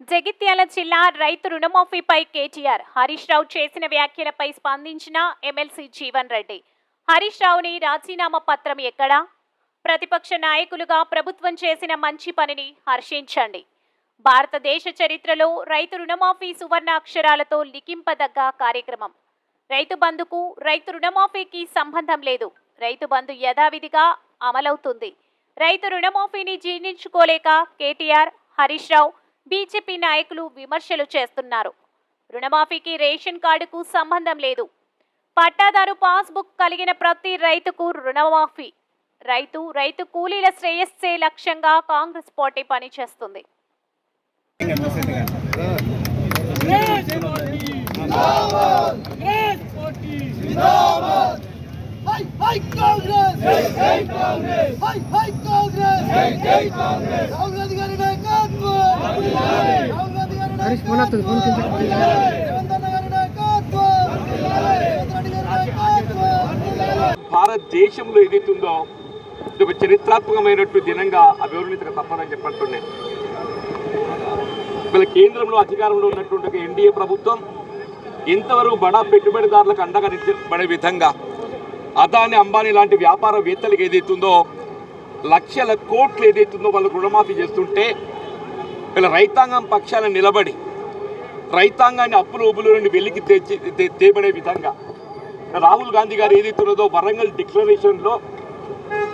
జగిత్యాల జిల్లా రైతు రుణమాఫీపై కేటీఆర్ హరీష్ రావు చేసిన వ్యాఖ్యలపై స్పందించిన ఎమ్మెల్సీ జీవన్ రెడ్డి. హరీష్ రావుని రాజీనామా పత్రం ఎక్కడా? ప్రతిపక్ష నాయకులుగా ప్రభుత్వం చేసిన మంచి పనిని హర్షించండి. భారతదేశ చరిత్రలో రైతు రుణమాఫీ సువర్ణ అక్షరాలతో లిఖింపదగ్గ కార్యక్రమం. రైతు బంధుకు రైతు రుణమాఫీకి సంబంధం లేదు. రైతు బంధు యథావిధిగా అమలవుతుంది. రైతు రుణమాఫీని జీర్ణించుకోలేక కేటీఆర్ హరీష్ రావు బీజేపీ నాయకులు విమర్శలు చేస్తున్నారు. రుణమాఫీకి రేషన్ కార్డుకు సంబంధం లేదు. పట్టాదారు పాస్బుక్ కలిగిన ప్రతి రైతుకు రుణమాఫీ. రైతు రైతు కూలీల శ్రేయస్సే లక్ష్యంగా కాంగ్రెస్ పార్టీ పనిచేస్తుంది. కాంగ్రెస్! హరీష్ ఫోన్ వస్తుంది ఫోన్ హై కాంగ్రెస్ జై జై భారతదేశంలో ఏదైతుందో ఇది ఒక చరిత్రాత్మకమైనట్టు దినంగా అభివృద్ధి తప్పదని చెప్పంటున్నాయి వీళ్ళ కేంద్రంలో అధికారంలో ఉన్నటువంటి ఎన్డీఏ ప్రభుత్వం ఇంతవరకు బడా పెట్టుబడిదారులకు అండగా నిలబడే విధంగా అదాని అంబానీ లాంటి వ్యాపారవేత్తలకు ఏదైతుందో లక్షల కోట్లు ఏదైతుందో వాళ్ళకు రుణమాఫీ చేస్తుంటే వీళ్ళ రైతాంగం పక్షాన నిలబడి రైతాంగాన్ని అప్పులు ఉబ్బులు నుండి వెలికి తెచ్చి తేబడే విధంగా. రాహుల్ గాంధీ గారు ఏదైతున్నదో వరంగల్ డిక్లరేషన్లో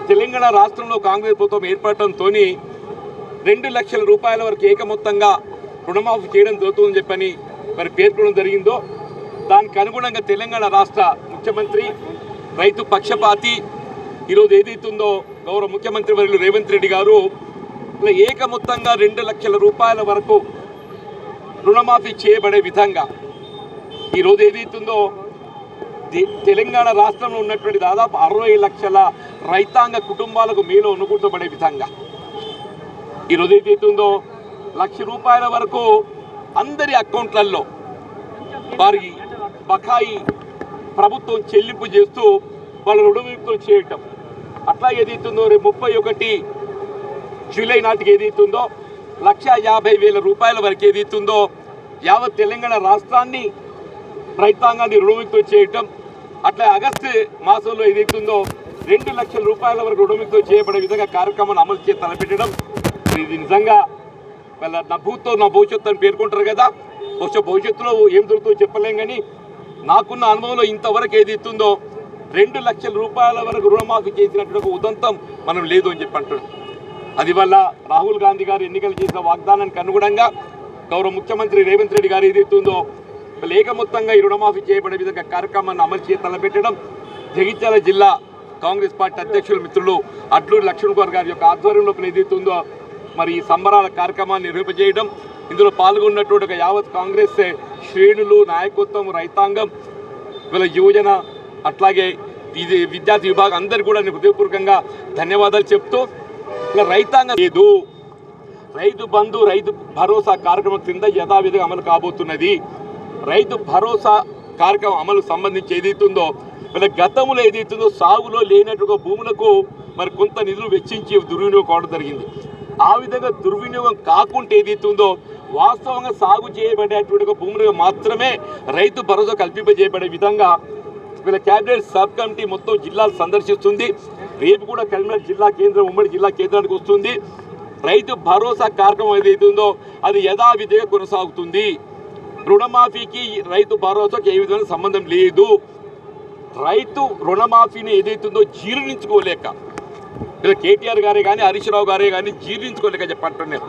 తెలంగాణ రాష్ట్రంలో కాంగ్రెస్ ప్రభుత్వం ఏర్పడటంతో రెండు లక్షల రూపాయల వరకు ఏకమొత్తంగా రుణమాఫీ చేయడం జరుగుతుందని చెప్పని మరి పేర్కొనడం జరిగిందో దానికి అనుగుణంగా తెలంగాణ రాష్ట్ర ముఖ్యమంత్రి రైతు పక్షపాతి ఈరోజు ఏదైతుందో గౌరవ ముఖ్యమంత్రి వర్యులు రేవంత్ రెడ్డి గారు ఏకమొత్తంగా రెండు లక్షల రూపాయల వరకు రుణమాఫీ చేయబడే విధంగా ఈరోజు ఏదైతుందో తెలంగాణ రాష్ట్రంలో ఉన్నటువంటి దాదాపు అరవై లక్షల రైతాంగ కుటుంబాలకు మేలు అనుకుంటబడే విధంగా ఈరోజు ఏదైతుందో లక్ష రూపాయల వరకు అందరి అకౌంట్లలో వారి బకాయి ప్రభుత్వం చెల్లింపు చేస్తూ వాళ్ళ రుణవిముక్తులు చేయటం. అట్లా ఏదైతుందో రేపు ముప్పై ఒకటి జూలై నాటికి ఏదైతుందో లక్ష యాభై వేల రూపాయల వరకు ఏదైతుందో యావత్ తెలంగాణ రాష్ట్రాన్ని రైతాంగాన్ని రుణముక్తం చేయటం అట్లా ఆగస్టు మాసంలో ఏదైతుందో రెండు లక్షల రూపాయల వరకు రుణముక్తం చేయబడే విధంగా కార్యక్రమాన్ని అమలు చేసి తలపెట్టడం. ఇది నిజంగా వాళ్ళ నా భూతో నా భవిష్యత్తు అని పేర్కొంటారు కదా. బహుశా భవిష్యత్తులో ఏం దొరుకుతుందో చెప్పలేం కానీ నాకున్న అనుభవంలో ఇంతవరకు ఏది ఇస్తుందో రెండు లక్షల రూపాయల వరకు రుణమాఫీ చేసినటువంటి ఒక ఉదంతం మనం లేదు అని చెప్పి అంటున్నాం. అది వల్ల రాహుల్ గాంధీ గారు ఎన్నికలు చేసిన వాగ్దానానికి అనుగుణంగా గౌరవ ముఖ్యమంత్రి రేవంత్ రెడ్డి గారు ఏదైతుందో మొత్తంగా ఈ రుణమాఫీ చేయబడే విధంగా కార్యక్రమాన్ని అమలు చేసి తలపెట్టడం జగిత్యాల జిల్లా కాంగ్రెస్ పార్టీ అధ్యక్షులు మిత్రులు అడ్లూరి లక్ష్మణ్ కుమార్ గారి యొక్క ఆధ్వర్యంలో ఏదైతుందో మరి ఈ సంబరాల కార్యక్రమాన్ని నిర్వహింపజేయడం. ఇందులో పాల్గొన్నటువంటి ఒక యావత్ కాంగ్రెస్ శ్రేణులు నాయకత్వం రైతాంగం వీళ్ళ యువజన అట్లాగే ఇది విద్యార్థి విభాగం అందరికీ కూడా నేను హృదయపూర్వకంగా ధన్యవాదాలు చెప్తూ ఇలా రైతాంగం లేదు. రైతు బంధు రైతు భరోసా కార్యక్రమం క్రింద యథావిధిగా అమలు కాబోతున్నది. రైతు భరోసా కార్యక్రమం అమలు సంబంధించి ఏదైతుందో వీళ్ళ గతంలో ఏదైతుందో సాగులో లేనట్టుగా భూములకు మరి కొంత నిధులు వెచ్చించి దుర్వినియోగం కావడం జరిగింది. ఆ విధంగా దుర్వినియోగం కాకుండా ఏదైతుందో వాస్తవంగా సాగు చేయబడేటువంటి భూములకు మాత్రమే రైతు భరోసా కల్పింపజేయబడే విధంగా వీళ్ళ క్యాబినెట్ సబ్ కమిటీ మొత్తం జిల్లాలు సందర్శిస్తుంది. రేపు కూడా కరీంనగర్ జిల్లా కేంద్రం ఉమ్మడి జిల్లా కేంద్రానికి వస్తుంది. రైతు భరోసా కార్యక్రమం ఏదైతే ఉందో అది యథావిధిగా కొనసాగుతుంది. రుణమాఫీకి రైతు భరోసాకి ఏ విధమైన సంబంధం లేదు. రైతు రుణమాఫీని ఏదైతుందో జీర్ణించుకోలేక ఇలా కేటీఆర్ గారే కానీ హరీష్ రావు గారే కానీ జీర్ణించుకోలేక చెప్పంటున్నారు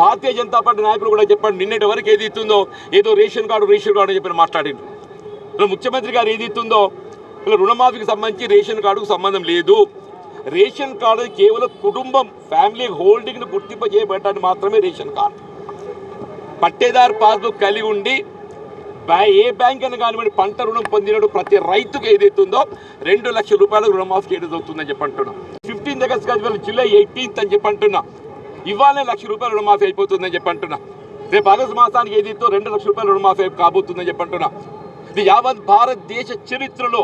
భారతీయ జనతా పార్టీ నాయకులు కూడా చెప్పండి నిన్నటి వరకు ఏది ఇస్తుందో ఏదో రేషన్ కార్డు రేషన్ కార్డు అని చెప్పి మాట్లాడింది ఇలా ముఖ్యమంత్రి గారు ఏది ఇస్తుందో? ఇలా రుణమాఫీకి సంబంధించి రేషన్ కార్డుకు సంబంధం లేదు. రేషన్ కార్డు కేవలం కుటుంబం ఫ్యామిలీ హోల్డింగ్ను గుర్తింప చేయబడటానికి మాత్రమే రేషన్ కార్డు. పట్టేదారు పాస్బుక్ కలిగి ఉండి బ్యా- ఏ బ్యాంక్ అని కానివ్వండి పంట రుణం పొందినప్పుడు ప్రతి రైతుకు ఏదైతుందో రెండు లక్షల రూపాయలకు రుణమాఫీ చేయడం జరుగుతుందని చెప్పి అంటున్నాం ఫిఫ్టీన్త్ ఆగస్ట్ కాదు జూలై ఎయిటీన్త్ అని చెప్పి అంటున్నా ఇవాళనే లక్ష రూపాయలు రుణమాఫీ అయిపోతుందని చెప్పి అంటున్నా రేపు ఆగస్టు మాసానికి ఏదైతే రెండు లక్షల రూపాయలు రుణమాఫీ కాబోతుందని చెప్పి అంటున్నా యావత్ భారతదేశ చరిత్రలో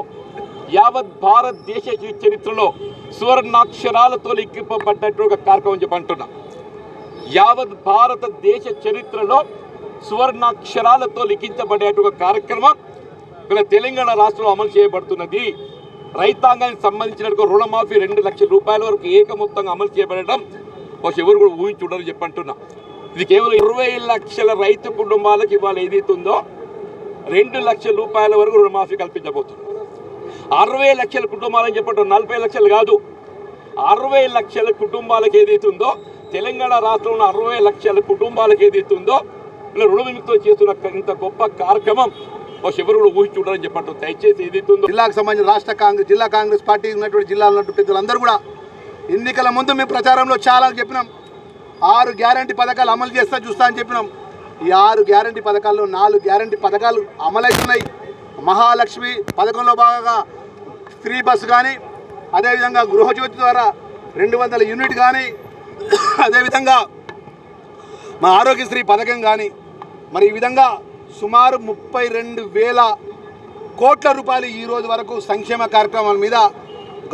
యావత్ భారతదేశ చరిత్రలో సువర్ణాక్షరాలతో లిఖింపబడ్డట్టు ఒక కార్యక్రమం చెప్పంటున్నా యావత్ భారతదేశ చరిత్రలో సువర్ణాక్షరాలతో లిఖించబడేట ఒక కార్యక్రమం ఇలా తెలంగాణ రాష్ట్రంలో అమలు చేయబడుతున్నది. రైతాంగానికి సంబంధించిన రుణమాఫీ రెండు లక్షల రూపాయల వరకు ఏకమొత్తంగా అమలు చేయబడటం ఒక ఎవరు కూడా ఊహించుండరు చెప్పంటున్నా ఇది కేవలం ఇరవై లక్షల రైతు కుటుంబాలకు ఇవాళ ఏదైతుందో రెండు లక్షల రూపాయల వరకు రుణమాఫీ కల్పించబోతుంది అరవై లక్షల కుటుంబాలని చెప్పటం నలభై లక్షలు కాదు. అరవై లక్షల కుటుంబాలకు ఏదైతుందో తెలంగాణ రాష్ట్రంలో అరవై లక్షల కుటుంబాలకు ఏదైతుందో ఇలా రుణ విముక్తం చేస్తున్న ఇంత గొప్ప కార్యక్రమం ఒక ఎవరు కూడా ఊహించుంటారని చెప్పటం దయచేసి ఏదైతుందో. జిల్లాకు సంబంధించిన రాష్ట్ర కాంగ్రెస్ జిల్లా కాంగ్రెస్ పార్టీ ఉన్నటువంటి జిల్లాలో ఉన్నటువంటి పెద్దలందరూ కూడా ఎన్నికల ముందు మేము ప్రచారంలో చాలా చెప్పినాం. ఆరు గ్యారంటీ పథకాలు అమలు చేస్తా చూస్తా అని చెప్పినాం. ఈ ఆరు గ్యారంటీ పథకాల్లో నాలుగు గ్యారంటీ పథకాలు అమలవుతున్నాయి. మహాలక్ష్మి పథకంలో భాగంగా ఫ్రీ బస్సు కానీ అదేవిధంగా గృహజ్యోతి ద్వారా రెండు వందల యూనిట్ కానీ అదేవిధంగా మా ఆరోగ్యశ్రీ పథకం కానీ మరి ఈ విధంగా సుమారు ముప్పై రెండు వేల కోట్ల రూపాయలు ఈ రోజు వరకు సంక్షేమ కార్యక్రమాల మీద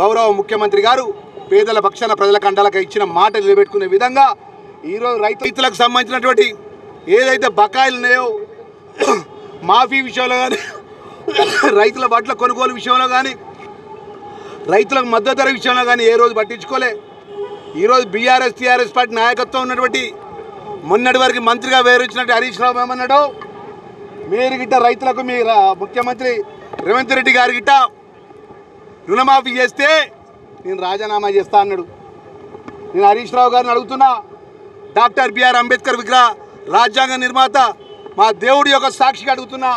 గౌరవ ముఖ్యమంత్రి గారు పేదల పక్షాన ప్రజల కండాలకు ఇచ్చిన మాట నిలబెట్టుకునే విధంగా ఈరోజు రైతు రైతులకు సంబంధించినటువంటి ఏదైతే బకాయిలు ఉన్నాయో మాఫీ విషయంలో కానీ రైతుల బట్ల కొనుగోలు విషయంలో కానీ రైతులకు మద్దతు ధర విషయంలో కానీ ఏ రోజు పట్టించుకోలే. ఈరోజు బీఆర్ఎస్ టీఆర్ఎస్ పార్టీ నాయకత్వం ఉన్నటువంటి మొన్నటి వరకు మంత్రిగా వేరొచ్చినట్టు హరీష్ రావు ఏమన్నాడు మీరు గిట్ట రైతులకు మీ రా- ముఖ్యమంత్రి రేవంత్ రెడ్డి గారి గిట్ట రుణమాఫీ చేస్తే నేను రాజీనామా చేస్తా అన్నాడు. నేను హరీష్ రావు గారిని అడుగుతున్నా డాక్టర్ బిఆర్ అంబేద్కర్ విగ్రహ రాజ్యాంగ నిర్మాత మా దేవుడి యొక్క సాక్షిగా అడుగుతున్నా.